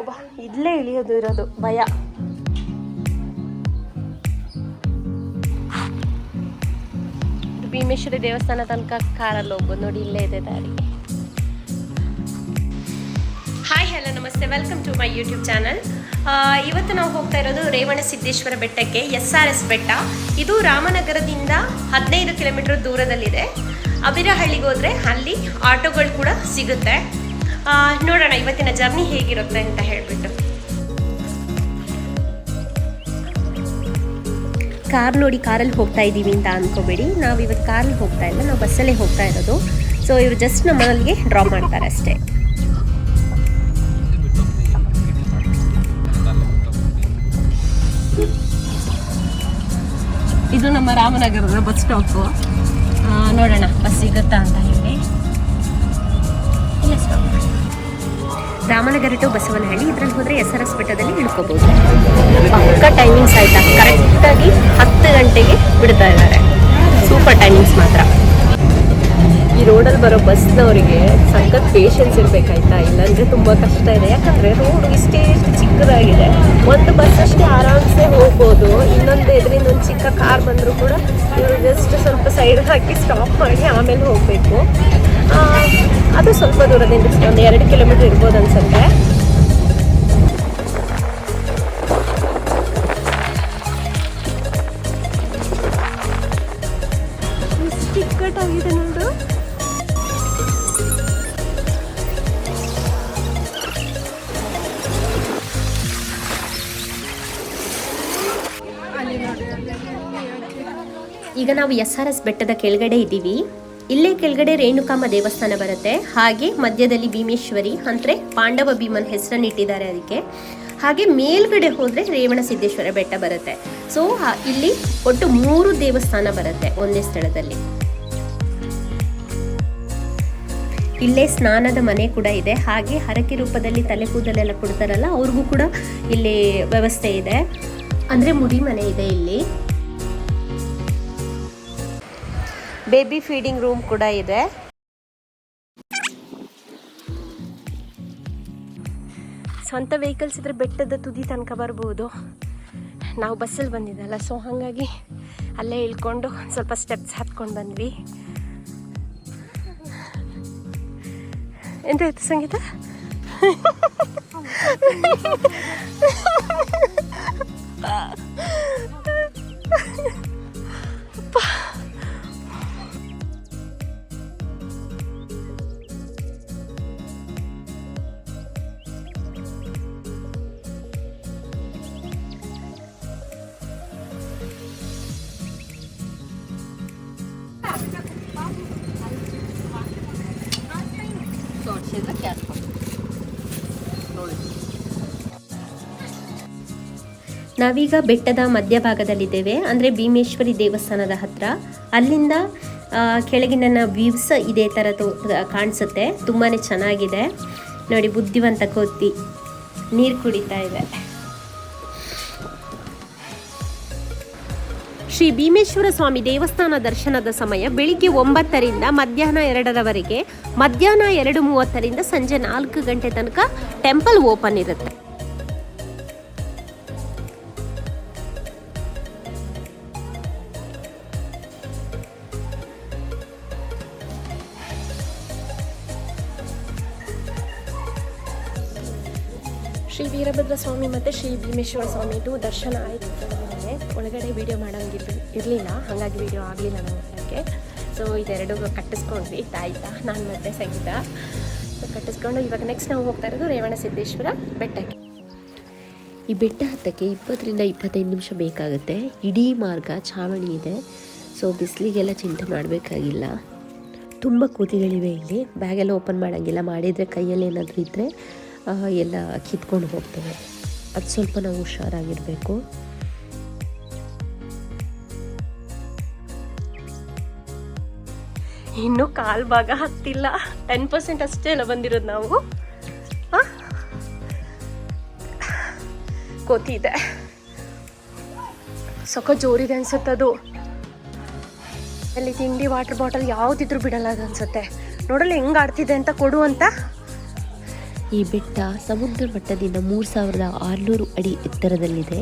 ಒಬ್ಬ ಇಲ್ಲೇ ಇಳಿಯೋದು ಇರೋದು ಭಯ. ಭೀಮೇಶ್ವರಿ ದೇವಸ್ಥಾನ ತನಕ ಕಾರಲ್ಲಿ ಹೋಗ್ಬೋದು ನೋಡಿ, ಇಲ್ಲೇ ಇದೆ ದಾರಿ. ಹಾಯ್ ಹಲೋ ನಮಸ್ತೆ. Welcome to my YouTube channel ಇವತ್ತು ನಾವು ಹೋಗ್ತಾ ಇರೋದು ರೇವಣ ಸಿದ್ದೇಶ್ವರ ಬೆಟ್ಟಕ್ಕೆ ಎಸ್ ಆರ್ ಎಸ್ ಬೆಟ್ಟ. ಇದು ರಾಮನಗರದಿಂದ ಹದಿನೈದು ಕಿಲೋಮೀಟರ್ ದೂರದಲ್ಲಿದೆ. ಅಬಿರಹಳ್ಳಿಗೆ ಹೋದ್ರೆ ಅಲ್ಲಿ ಆಟೋಗಳು ಕೂಡ ಸಿಗುತ್ತೆ. ನೋಡೋಣ, ಇವತ್ತಿನ ಜರ್ನಿ ಹೇಗಿರುತ್ತೆ ಅಂತ ಹೇಳಿಬಿಟ್ಟು. ಕಾರ್ ನೋಡಿ ಕಾರಲ್ಲಿ ಹೋಗ್ತಾ ಇದ್ದೀವಿ ಅಂತ ಅನ್ಕೋಬೇಡಿ. ನಾವು ಇವತ್ತು ಕಾರಲ್ಲಿ ಹೋಗ್ತಾ ಇಲ್ಲ, ನಾವು ಬಸ್ಸಲ್ಲೇ ಹೋಗ್ತಾ ಇರೋದು. ಸೊ ಇವರು ಜಸ್ಟ್ ನಮ್ಮಲ್ಲಿಗೆ ಡ್ರಾ ಮಾಡ್ತಾರೆ ಅಷ್ಟೇ. ಇದು ನಮ್ಮ ರಾಮನಗರದ ಬಸ್ ಸ್ಟಾಪು ನೋಡೋಣ, ಬಸ್ ಸಿಗುತ್ತಾ ಅಂತ ಹೇಳಿ. ರಾಮನಗರ ಟು ಬಸವನಹಳ್ಳಿ. ಇದ್ರಲ್ಲಿ ಹೋದರೆ ಎಸ್ ಆರ್ ಎಸ್ ಬೆಟ್ಟದಲ್ಲಿ ಇಳ್ಕೋಬಹುದು ಪಕ್ಕ ಟೈಮಿಂಗ್ಸ್ ಆಯ್ತಾ? ಕರೆಕ್ಟಾಗಿ ಹತ್ತು ಗಂಟೆಗೆ ಬಿಡ್ತಾ ಇದ್ದಾರೆ. ಸೂಪರ್ ಟೈಮಿಂಗ್ಸ್ ಮಾತ್ರ. ರೋಡಲ್ಲಿ ಬರೋ ಬಸ್ನವರಿಗೆ ಸಖತ್ ಪೇಷನ್ಸ್ ಇರಬೇಕಾಯ್ತಾ? ಇಲ್ಲಾಂದ್ರೆ ತುಂಬ ಕಷ್ಟ ಇದೆ. ಯಾಕಂದರೆ ರೋಡ್ ಇಷ್ಟೇ ಚಿಕ್ಕದಾಗಿದೆ. ಒಂದು ಬಸ್ ಅಷ್ಟೇ ಆರಾಮ್ಸೆ ಹೋಗ್ಬೋದು. ಇನ್ನೊಂದು ಎದುರಿಂದ ಒಂದು ಚಿಕ್ಕ ಕಾರ್ ಬಂದರೂ ಕೂಡ ಇವರು ಜಸ್ಟ್ ಸ್ವಲ್ಪ ಸೈಡ್ ಹಾಕಿ ಸ್ಟಾಪ್ ಮಾಡಿ ಆಮೇಲೆ ಹೋಗಬೇಕು. ಅದು ಸ್ವಲ್ಪ ದೂರದಿಂದ, ಒಂದು ಎರಡು ಕಿಲೋಮೀಟರ್ ಇರ್ಬೋದು ಅನ್ಸುತ್ತೆ. ಈಗ ನಾವು ಎಸ್ ಆರ್ ಎಸ್ ಬೆಟ್ಟದ ಕೆಳಗಡೆ ಇದ್ದೀವಿ. ಇಲ್ಲೇ ಕೆಳಗಡೆ ರೇಣುಕಾಮ ದೇವಸ್ಥಾನ ಬರುತ್ತೆ. ಹಾಗೆ ಮಧ್ಯದಲ್ಲಿ ಭೀಮೇಶ್ವರಿ, ಅಂದ್ರೆ ಪಾಂಡವ ಭೀಮನ್ ಹೆಸರನ್ನು ಇಟ್ಟಿದ್ದಾರೆ ಅದಕ್ಕೆ. ಹಾಗೆ ಮೇಲ್ಗಡೆ ಹೋದ್ರೆ ರೇವಣ ಸಿದ್ದೇಶ್ವರ ಬೆಟ್ಟ ಬರುತ್ತೆ. ಸೊ ಇಲ್ಲಿ ಒಟ್ಟು ಮೂರು ದೇವಸ್ಥಾನ ಬರುತ್ತೆ ಒಂದೇ ಸ್ಥಳದಲ್ಲಿ. ಇಲ್ಲೇ ಸ್ನಾನದ ಮನೆ ಕೂಡ ಇದೆ. ಹಾಗೆ ಹರಕೆ ರೂಪದಲ್ಲಿ ತಲೆ ಕೂದಲೆಲ್ಲ ಕೊಡ್ತಾರಲ್ಲ, ಅವ್ರಿಗೂ ಕೂಡ ಇಲ್ಲಿ ವ್ಯವಸ್ಥೆ ಇದೆ. ಅಂದ್ರೆ ಮುಡಿ ಮನೆ ಇದೆ ಇಲ್ಲಿ. ಬೇಬಿ ಫೀಡಿಂಗ್ ರೂಮ್ ಕೂಡ ಇದೆ. ಸ್ವಂತ ವೆಹಿಕಲ್ಸ್ ಇದ್ರೆ ಬೆಟ್ಟದ ತುದಿ ತನಕ ಬರ್ಬೋದು. ನಾವು ಬಸ್ಸಲ್ಲಿ ಬಂದಿದ್ದಲ್ಲ ಸೊ ಹಾಗಾಗಿ ಅಲ್ಲೇ ಇಳ್ಕೊಂಡು ಸ್ವಲ್ಪ ಸ್ಟೆಪ್ಸ್ ಹತ್ಕೊಂಡು ಬಂದ್ವಿ. ಎಂತ ಇತ್ತು ಸಂಗೀತ? ನಾವೀಗ ಬೆಟ್ಟದ ಮಧ್ಯಭಾಗದಲ್ಲಿದ್ದೇವೆ. ಅಂದರೆ ಭೀಮೇಶ್ವರಿ ದೇವಸ್ಥಾನದ ಹತ್ರ. ಅಲ್ಲಿಂದ ಕೆಳಗಿನ ವ್ಯೂಸ್ ಇದೇ ಥರ ತೋ- ಕಾಣಿಸುತ್ತೆ. ತುಂಬಾ ಚೆನ್ನಾಗಿದೆ. ನೋಡಿ, ಬುದ್ಧಿವಂತ ಕೋತಿ. ನೀರು ಕುಡಿತಾ ಇದೆ. ಶ್ರೀ ಭೀಮೇಶ್ವರ ಸ್ವಾಮಿ ದೇವಸ್ಥಾನ ದರ್ಶನದ ಸಮಯ ಬೆಳಿಗ್ಗೆ ಒಂಬತ್ತರಿಂದ ಮಧ್ಯಾಹ್ನ ಎರಡರವರೆಗೆ. ಮಧ್ಯಾಹ್ನ ಎರಡು ಮೂವತ್ತರಿಂದ ಸಂಜೆ ನಾಲ್ಕು ಗಂಟೆ ತನಕ ಟೆಂಪಲ್ ಓಪನ್ ಇರುತ್ತೆ. ಶ್ರೀ ವೀರಭದ್ರ ಸ್ವಾಮಿ ಮತ್ತು ಶ್ರೀ ಭೀಮೇಶ್ವರ ಸ್ವಾಮಿದು ದರ್ಶನ ಆಯಿತು ನನಗೆ ಒಳಗಡೆ ವಿಡಿಯೋ ಮಾಡೋಂಗಿದ್ದು ಇರಲಿಲ್ಲ, ಹಾಗಾಗಿ ವಿಡಿಯೋ ಆಗಲಿಲ್ಲ ನನಗೆ ಸೊ ಇದೆರಡು ಕಟ್ಟಿಸ್ಕೊಂಡ್ವಿ ತಾಯಿತ ನಾನು ಮತ್ತೆ ಸಂಗೀತ. ಸೊ ಕಟ್ಟಿಸ್ಕೊಂಡು ಇವಾಗ ನೆಕ್ಸ್ಟ್ ನಾವು ಹೋಗ್ತಾ ಇರೋದು ರೇವಣ ಸಿದ್ದೇಶ್ವರ ಬೆಟ್ಟಕ್ಕೆ. ಈ ಬೆಟ್ಟ ಹತ್ತಕ್ಕೆ ಇಪ್ಪತ್ತರಿಂದ ಇಪ್ಪತ್ತೈದು ನಿಮಿಷ ಬೇಕಾಗುತ್ತೆ. ಇಡೀ ಮಾರ್ಗ ಛಾವಣಿ ಇದೆ. ಸೊ ಬಿಸಿಲಿಗೆಲ್ಲ ಚಿಂತೆ ಮಾಡಬೇಕಾಗಿಲ್ಲ. ತುಂಬ ಕೂತಿಗಳಿವೆ ಇಲ್ಲಿ. ಬ್ಯಾಗೆಲ್ಲ ಓಪನ್ ಮಾಡೋಂಗಿಲ್ಲ. ಮಾಡಿದರೆ ಕೈಯಲ್ಲಿ ಏನಾದರೂ ಇದ್ದರೆ ಎಲ್ಲ ಕಿತ್ಕೊಂಡು ಹೋಗ್ತವೆ. ಅದು ಸ್ವಲ್ಪ ನಾವು ಹುಷಾರಾಗಿರಬೇಕು. ಇನ್ನೂ ಕಾಲ್ ಭಾಗ ಹತ್ತಿಲ್ಲ. ಟೆನ್ ಪರ್ಸೆಂಟ್ ಅಷ್ಟೇ ಅಲ್ಲ ಬಂದಿರೋದು ನಾವು. ಕೋತಿದೆ ಸೊಕ್ಕ ಜೋರಿದೆ ಅನ್ಸುತ್ತೆ ಅದು. ಅಲ್ಲಿ ತಿಂಡಿ ವಾಟರ್ ಬಾಟಲ್ ಯಾವುದಿದ್ರು ಬಿಡಲ್ಲ ಅದು ಅನ್ಸುತ್ತೆ. ನೋಡಲ್ಲ ಹೆಂಗ್ ಆಡ್ತಿದೆ ಅಂತ ಕೊಡು ಅಂತ. ಈ ಬೆಟ್ಟ ಸಮುದ್ರ ಮಟ್ಟದಿಂದ ಮೂರು ಸಾವಿರದ ಆರುನೂರು ಅಡಿ ಎತ್ತರದಲ್ಲಿದೆ.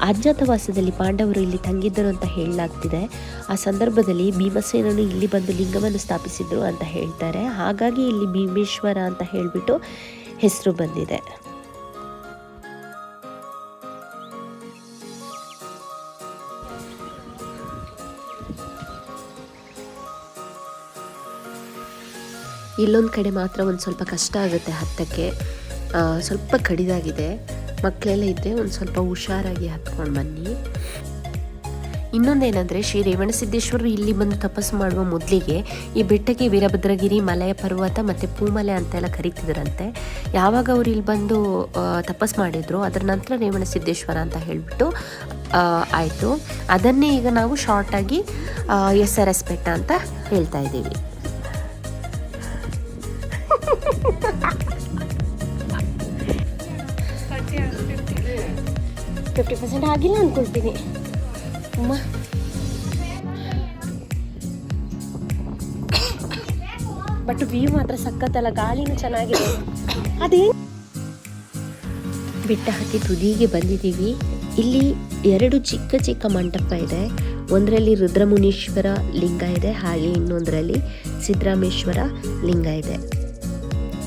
ಅಜ್ಞಾತವಾಸದಲ್ಲಿ ಪಾಂಡವರು ಇಲ್ಲಿ ತಂಗಿದ್ದರು ಅಂತ ಹೇಳಲಾಗ್ತಿದೆ. ಆ ಸಂದರ್ಭದಲ್ಲಿ ಭೀಮಸೇನನು ಇಲ್ಲಿ ಬಂದು ಲಿಂಗವನ್ನು ಸ್ಥಾಪಿಸಿದ್ರು ಅಂತ ಹೇಳ್ತಾರೆ. ಹಾಗಾಗಿ ಇಲ್ಲಿ ಭೀಮೇಶ್ವರ ಅಂತ ಹೇಳಿಬಿಟ್ಟು ಹೆಸರು ಬಂದಿದೆ. ಇಲ್ಲೊಂದು ಕಡೆ ಮಾತ್ರ ಒಂದು ಸ್ವಲ್ಪ ಕಷ್ಟ ಆಗುತ್ತೆ ಹತ್ತಕ್ಕೆ. ಸ್ವಲ್ಪ ಕಡಿದಾಗಿದೆ. ಮಕ್ಕಳೆಲ್ಲ ಇದ್ದರೆ ಒಂದು ಸ್ವಲ್ಪ ಹುಷಾರಾಗಿ ಹತ್ಕೊಂಡು ಬನ್ನಿ. ಇನ್ನೊಂದೇನೆಂದರೆ ಶ್ರೀ ರೇವಣಸಿದ್ದೇಶ್ವರರು ಇಲ್ಲಿ ಬಂದು ತಪಸ್ಸು ಮಾಡುವ ಮೊದಲಿಗೆ ಈ ಬೆಟ್ಟಕ್ಕೆ ವೀರಭದ್ರಗಿರಿ, ಮಲಯ ಪರ್ವತ ಮತ್ತು ಪೂಮಲೆ ಅಂತೆಲ್ಲ ಕರೀತಿದ್ರಂತೆ. ಯಾವಾಗ ಅವ್ರು ಇಲ್ಲಿ ಬಂದು ತಪಸ್ಸು ಮಾಡಿದ್ರು, ಅದರ ನಂತರ ರೇವಣಸಿದ್ದೇಶ್ವರ ಅಂತ ಹೇಳಿಬಿಟ್ಟು ಆಯಿತು. ಅದನ್ನೇ ಈಗ ನಾವು ಶಾರ್ಟಾಗಿ ಎಸ್ ಆರ್ ಎಸ್ ಬೆಟ್ಟ ಅಂತ ಹೇಳ್ತಾ ಇದ್ದೀವಿ. ಫಿಫ್ಟಿ ಪರ್ಸೆಂಟ್ ಆಗಿಲ್ಲ ಅನ್ಕೊಳ್ತೀನಿ ಅಮ್ಮ ಬಟ್ ವ್ಯೂ ಮಾತ್ರ ಸಖತ್ತಲ್ಲ ಗಾಳಿನೂ ಚೆನ್ನಾಗಿದೆ. ಅದೇ. ಬೆಟ್ಟ ತುದಿಗೆ ಬಂದಿದ್ದೀವಿ. ಇಲ್ಲಿ ಎರಡು ಚಿಕ್ಕ ಚಿಕ್ಕ ಮಂಟಪ ಇದೆ. ಒಂದರಲ್ಲಿ ರುದ್ರಮುನೀಶ್ವರ ಲಿಂಗ ಇದೆ, ಹಾಗೆ ಇನ್ನೊಂದರಲ್ಲಿ ಸಿದ್ದರಾಮೇಶ್ವರ ಲಿಂಗ ಇದೆ.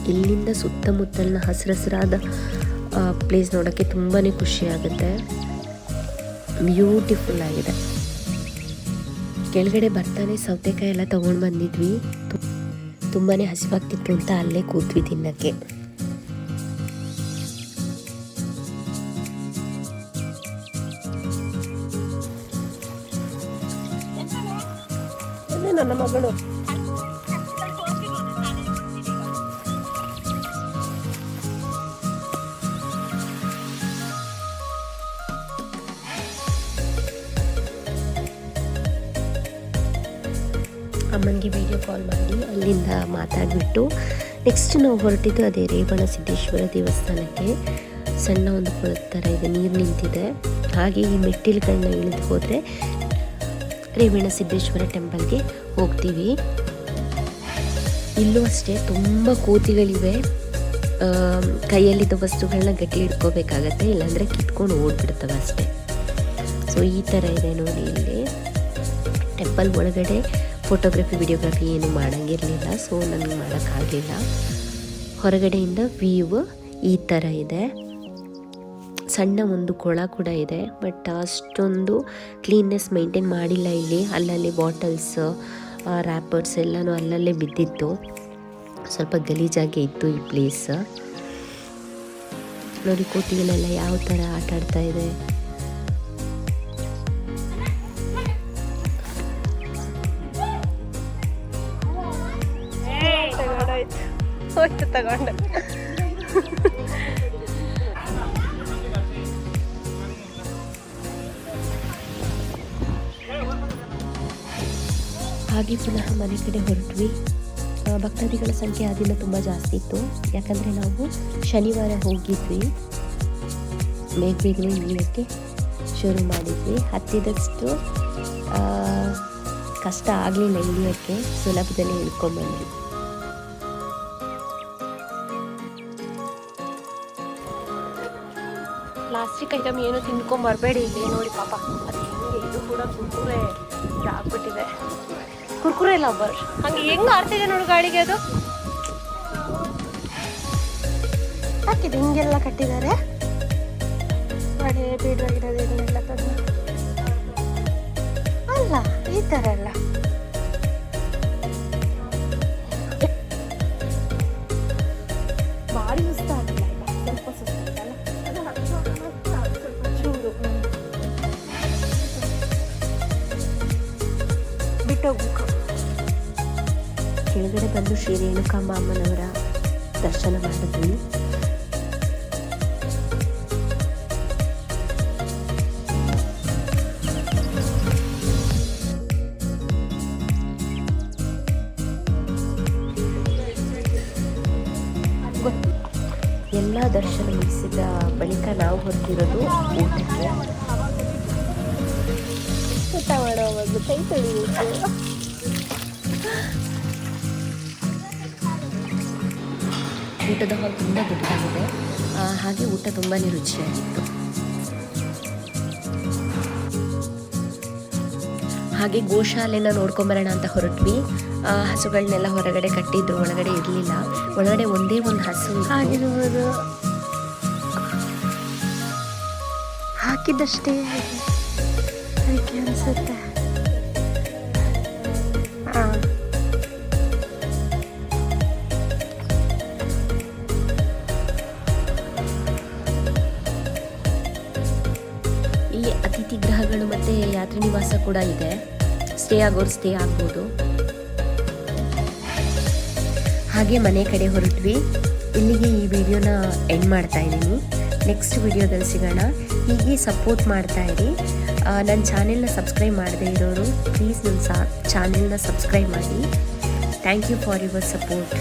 ಇಲ್ಲಿಂದ ಸುತ್ತಮುತ್ತಲಿನ ಹಸಿರಸಿರಾದ ಪ್ಲೇಸ್ ನೋಡೋಕ್ಕೆ ತುಂಬಾ ಖುಷಿ ಆಗುತ್ತೆ ಬ್ಯೂಟಿಫುಲ್ ಆಗಿದೆ. ಕೆಳಗಡೆ ಬರ್ತಾನೆ ಸೌತೆಕಾಯಿ ಎಲ್ಲ ತೊಗೊಂಡು ಬಂದಿದ್ವಿ. ತುಂಬಾ ಹಸಿವಾಗ್ತಿತ್ತು ಅಂತ ಅಲ್ಲೇ ಕೂತ್ವಿ ತಿನ್ನಕ್ಕೆ. ನನ್ನ ಮಗಳು. ಅಮ್ಮನಿಗೆ ವಿಡಿಯೋ ಕಾಲ್ ಮಾಡಿ ಅಲ್ಲಿಂದ ಮಾತಾಡಿಬಿಟ್ಟು ನೆಕ್ಸ್ಟ್ ನಾವು ಹೊರಟಿದ್ದು ಅದೇ ರೇವಣ ಸಿದ್ದೇಶ್ವರ ದೇವಸ್ಥಾನಕ್ಕೆ. ಸಣ್ಣ ಒಂದು ಕೊಳದ ಥರ ಇದೆ, ನೀರು ನಿಂತಿದೆ. ಹಾಗೆ ಈ ಮೆಟ್ಟಿಲುಗಳನ್ನ ಇಳಿದು ಹೋದರೆ ರೇವಣ ಸಿದ್ದೇಶ್ವರ ಟೆಂಪಲ್ಗೆ ಹೋಗ್ತೀವಿ. ಇಲ್ಲೂ ಅಷ್ಟೇ ತುಂಬ ಕೋತಿಗಳಿವೆ. ಕೈಯಲ್ಲಿದ್ದ ವಸ್ತುಗಳನ್ನ ಗಟ್ಟಿ ಹಿಡ್ಕೋಬೇಕಾಗತ್ತೆ, ಇಲ್ಲಾಂದರೆ ಕಿತ್ಕೊಂಡು ಓಡ್ಬಿಡ್ತವೆ ಅಷ್ಟೇ. ಸೊ ಈ ಥರ ಇದೆ ನೋಡಿ ಇಲ್ಲಿ. ಟೆಂಪಲ್ ಒಳಗಡೆ ಫೋಟೋಗ್ರಫಿ ವಿಡಿಯೋಗ್ರಫಿ ಏನು ಮಾಡೋಂಗಿರಲಿಲ್ಲ ಸೊ ನನಗೆ ಮಾಡೋಕ್ಕಾಗಲಿಲ್ಲ. ಹೊರಗಡೆಯಿಂದ ವ್ಯೂವ್ ಈ ಥರ ಇದೆ. ಸಣ್ಣ ಒಂದು ಕೊಳ ಕೂಡ ಇದೆ ಬಟ್ ಅಷ್ಟೊಂದು ಕ್ಲೀನ್ನೆಸ್ ಮೇಂಟೈನ್ ಮಾಡಿಲ್ಲ ಇಲ್ಲಿ. ಅಲ್ಲಲ್ಲಿ ಬಾಟಲ್ಸ್ ರ್ಯಾಪರ್ಸ್ ಎಲ್ಲನೂ ಅಲ್ಲಲ್ಲೇ ಬಿದ್ದಿತ್ತು. ಸ್ವಲ್ಪ ಗಲೀಜಾಗಿ ಇತ್ತು ಈ ಪ್ಲೇಸ್ ನೋಡಿ, ಕೋತಿಗಳೆಲ್ಲ ಯಾವ ಥರ ಆಟ ಆಡ್ತಾ ಇದೆ. ಹೋಯ್ತು ತಗೊಂಡು. ಹಾಗೆ ಪುನಃ ಮನೆ ಕಡೆ ಹೊರಟ್ವಿ. ಭಕ್ತಾದಿಗಳ ಸಂಖ್ಯೆ ಆ ದಿನ ತುಂಬ ಜಾಸ್ತಿ ಇತ್ತು. ಯಾಕಂದರೆ ನಾವು ಶನಿವಾರ ಹೋಗಿದ್ವಿ. ಬೇಗ ಬೇಗನೆ ಇಳಿಯೋಕ್ಕೆ ಶುರು ಮಾಡಿದ್ವಿ. ಹತ್ತಿದಷ್ಟು ಕಷ್ಟ ಆಗಲಿಲ್ಲ ಇಳಿಯೋಕ್ಕೆ ಸುಲಭದಲ್ಲಿ ಇಳ್ಕೊಂಬಂದ್ವಿ ಪ್ಲಾಸ್ಟಿಕ್ ಐಟಮ್ ಏನು ತಿನ್ಕೊಂಡ್ ಬರಬೇಡಿ ಇಲ್ಲಿ. ನೋಡಿ ಪಾಪ, ಅದು ಹೆಂಗೆ ಇದು ಕೂಡ ಕುರ್ಕುರೆ ಆಗ್ಬಿಟ್ಟಿದೆ. ಕುರ್ಕುರೆ ಲವರ್. ಹಂಗೆ ಹೆಂಗೆ ಆಡ್ತಿದೆ ನೋಡಿ ಗಾಳಿಗೆ ಅದು. ಹಾಕಿದೆ ಹಿಂಗೆಲ್ಲ ಕಟ್ಟಿದ್ದಾರೆ? ಬಡೆ ಬೇಡವಾಗಿರೋದನ್ನೆಲ್ಲ ತಂದು. ಅಲ್ಲ, ಈ ಥರ ಎಲ್ಲ ಶ್ರೀ ರೇಣುಕಾಂಬ ಅಮ್ಮನವರ ದರ್ಶನ ಮಾಡಿದ್ವಿ. ಎಲ್ಲ ದರ್ಶನ ಮುಗಿಸಿದ ಬಳಿಕ ನಾವು ಹೊರಟಿರೋದು ಊಟಕ್ಕೆ. ಊಟ ಮಾಡೋ ಒಂದು ಕೈ ತೊಳಿಬೇಕು ಊಟದ ಹಾಲ್ ತುಂಬ ದೊಡ್ಡದಾಗಿದೆ. ಹಾಗೆ ಊಟ ತುಂಬಾ ರುಚಿಯಾಗಿತ್ತು. ಹಾಗೆ ಗೋಶಾಲೆನ ನೋಡ್ಕೊಂಬರೋಣ ಅಂತ ಹೊರಟ್ವಿ. ಹಸುಗಳನ್ನೆಲ್ಲ ಹೊರಗಡೆ ಕಟ್ಟಿದ್ರು ಒಳಗಡೆ ಇರಲಿಲ್ಲ. ಒಳಗಡೆ ಒಂದೇ ಒಂದು ಹಸು. ಆಗಿರ್ಬೋದು ಹಾಕಿದ್ದಷ್ಟೇ. ಅದಕ್ಕೆ ಅನ್ಸುತ್ತೆ. ಗೃಹಗಳು ಮತ್ತು ಯಾತ್ರಿ ನಿವಾಸ ಕೂಡ ಇದೆ. ಸ್ಟೇ ಆಗೋರು ಸ್ಟೇ ಆಗ್ಬೋದು. ಹಾಗೆ ಮನೆ ಕಡೆ ಹೊರಟ್ವಿ. ಇಲ್ಲಿಗೆ ಈ ವಿಡಿಯೋನ ಎಂಡ್ ಮಾಡ್ತಾ ಇದ್ದೀನಿ. ನೆಕ್ಸ್ಟ್ ವಿಡಿಯೋದಲ್ಲಿ ಸಿಗೋಣ. ಹೀಗೆ ಸಪೋರ್ಟ್ ಮಾಡ್ತಾ ಇರಿ. ನನ್ನ ಚಾನೆಲ್ನ ಸಬ್ಸ್ಕ್ರೈಬ್ ಮಾಡದೇ ಇರೋರು ಪ್ಲೀಸ್ ನನ್ನ ಚಾನೆಲ್ನ ಸಬ್ಸ್ಕ್ರೈಬ್ ಮಾಡಿ. Thank you for your support